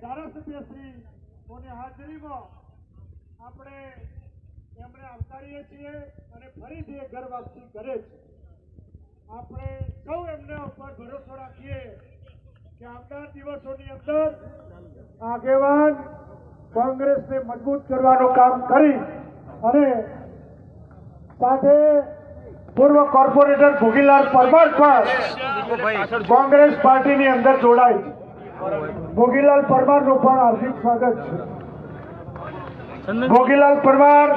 ધારાસભ્ય શ્રી મોની હાજરીમાં આપણે એમને આવકારીએ છીએ અને ફરીથી એ ઘર વાપસી કરે છે. આપણે સૌ એમના ઉપર ભરોસો રાખીએ કે આવનાર દિવસોની અંદર આગેવાન કોંગ્રેસને મજબૂત કરવાનું કામ કરી અને સાથે પૂર્વ કોર્પોરેટર ભોગીલાલ પરમાર પણ કોંગ્રેસ પાર્ટીની અંદર જોડાય. છે ભોગીલાલ પરમારનું પણ હાર્દિક સ્વાગત છે. ભોગીલાલ પરમાર.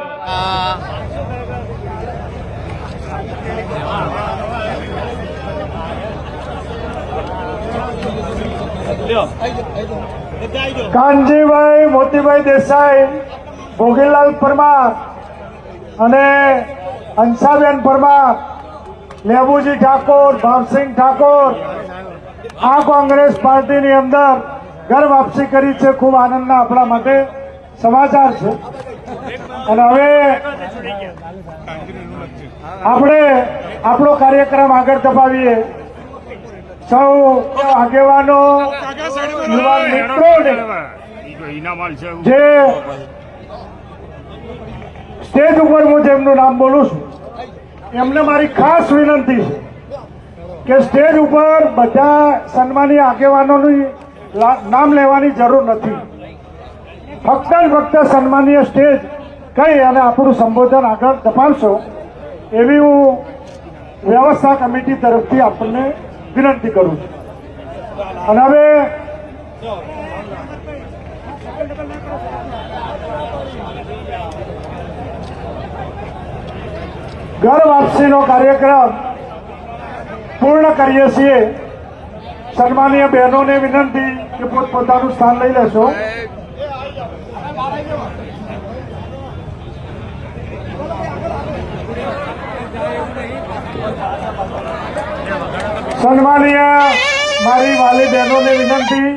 કાનજીભાઈ મોતીભાઈ દેસાઈ, ભોગીલાલ પરમાર અને હંસાબેન પરમાર, લેબુજી ઠાકોર, ભાવસિંહ ઠાકોર આ કોંગ્રેસ પાર્ટીની અંદર ઘર વાપસી કરી છે, ખૂબ આનંદના આપણા માટે. સમાચાર છે. અને હવે આપણે આપણો કાર્યક્રમ આગળ ધપાવીએ. સૌ આગેવાનો, યુવા મિત્રોને, જે સ્ટેજ ઉપર હું જેમનું નામ બોલું છું, એમને મારી ખાસ વિનંતી છે. કે સ્ટેજ ઉપર બધા સન્માનીય આગેવાનોની નામ લેવાની જરૂર નથી. ફક્ત જ ફક્ત સન્માનીય સ્ટેજ કહી અને આપણું સંબોધન આગળ ધપાવશો એવી હું વ્યવસ્થા કમિટી તરફથી આપણને વિનંતી કરું છું. અને હવે ઘર વાપસીનો કાર્યક્રમ પૂર્ણ કરીએ છીએ. સન્માનીય બહેનોને વિનંતી કે પોતપોતાનું સ્થાન લઈ લેશો. સન્માનીય મારી વાલી બહેનોને વિનંતી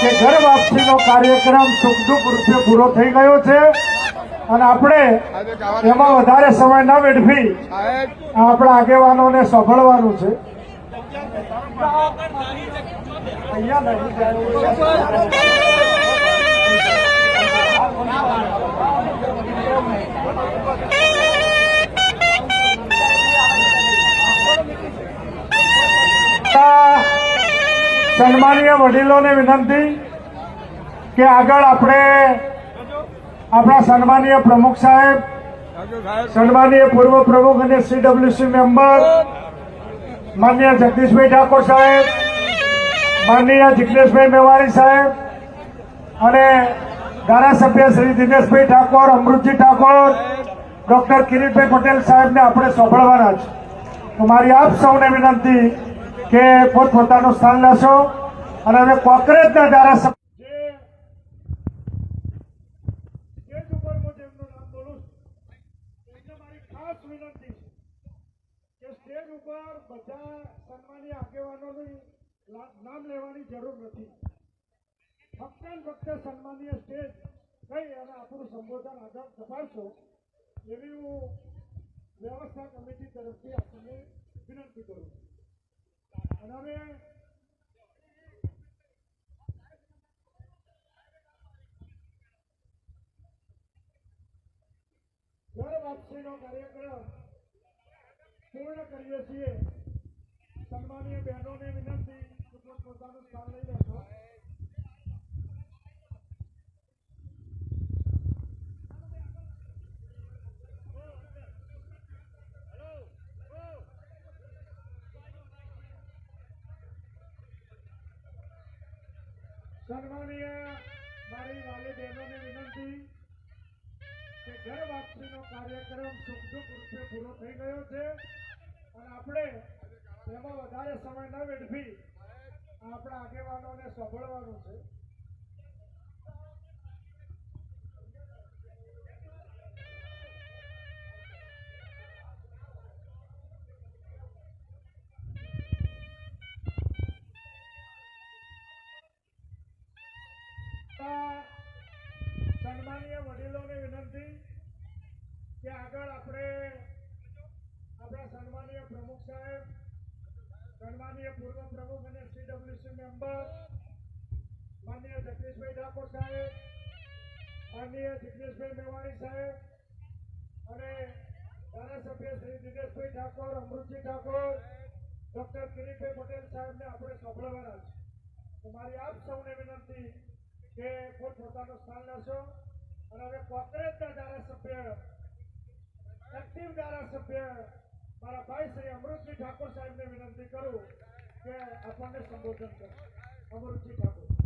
કે ઘર વાપસીનો કાર્યક્રમ સુખ દુઃખ રૂપે પૂરો થઈ ગયો છે. અને આપણે એમાં વધારે સમય ન વેઠવી આપણા આગેવાનોને સાંભળવાનું છે. સન્માનીય વડીલોને વિનંતી કે આગળ આપણે આપણા સન્માનીય પ્રમુખ સાહેબ સન્માનીય પૂર્વ પ્રમુખ અને સીડબ્લ્યુસી મેમ્બર માનનીય જગદીશભાઈ ઠાકોર સાહેબ માનનીય જિગ્નેશભાઈ મેવાણી સાહેબ અને ધારાસભ્ય શ્રી દિનેશભાઈ ઠાકોર અમૃતજી ઠાકોર ડોક્ટર કિરીટભાઈ પટેલ સાહેબને આપણે સાંભળવાના છે. તો મારી આપ સૌને વિનંતી કે પોતપોતાનું સ્થાન લેશો અને હવે કોંગ્રેસના ધારાસભ્ય સ્ટેજ ઉપર હું જેમનું નામ બોલું છું એમને મારી ખાસ વિનંતી છે કે સ્ટેજ ઉપર બધા સન્માનીય આગેવાનોની લા- નામ લેવાની જરૂર નથી. ફક્ત ફક્ત સન્માનીય સ્ટેજ કહી અને આપણું સંબોધન આગળ ધપાવશો, એવી હું વ્યવસ્થા કમિટી તરફથી આપણને વિનંતી કરું અને હવે ઘર વાપસીનો કાર્યક્રમ પૂર્ણ કરીએ છીએ. સન્માનીય બહેનોને વિનંતી કે પોતાનું સ્થાન લઈ લેશો સન્માનીય મારી વાલી બહેનોને વિનંતી કે ઘર વાપસીનો કાર્યક્રમ સુખ દુઃખ રૂપે પૂરો થઈ ગયો છે અને આપણે એમાં વધારે સમય ન વેડફી આપણા આગેવાનોને સાંભળવાનું છે. આગળ આપણે આપણા સન્માનીય પ્રમુખ સાહેબ, સન્માનીય પૂર્વ પ્રમુખ અને સીડબ્લ્યુસી મેમ્બર જગદીશભાઈ ઠાકોર સાહેબ માનનીય જગદીશભાઈ મેવાણી સાહેબ અને ધારાસભ્ય શ્રી દિનેશભાઈ ઠાકોર, અમૃતજી ઠાકોર, ડોક્ટર કિરીટભાઈ પટેલ સાહેબને આપણે સાંભળવાના છે. મારી આપ સૌને વિનંતી કે પોતપોતાનું સ્થાન લેશો અને હવે કોંગ્રેસના ધારાસભ્ય ધારાસભ્ય મારા ભાઈ શ્રી અમૃતજી ઠાકોર સાહેબને વિનંતી કરું કે આપણને સંબોધન કરે અમૃતજી ઠાકોર.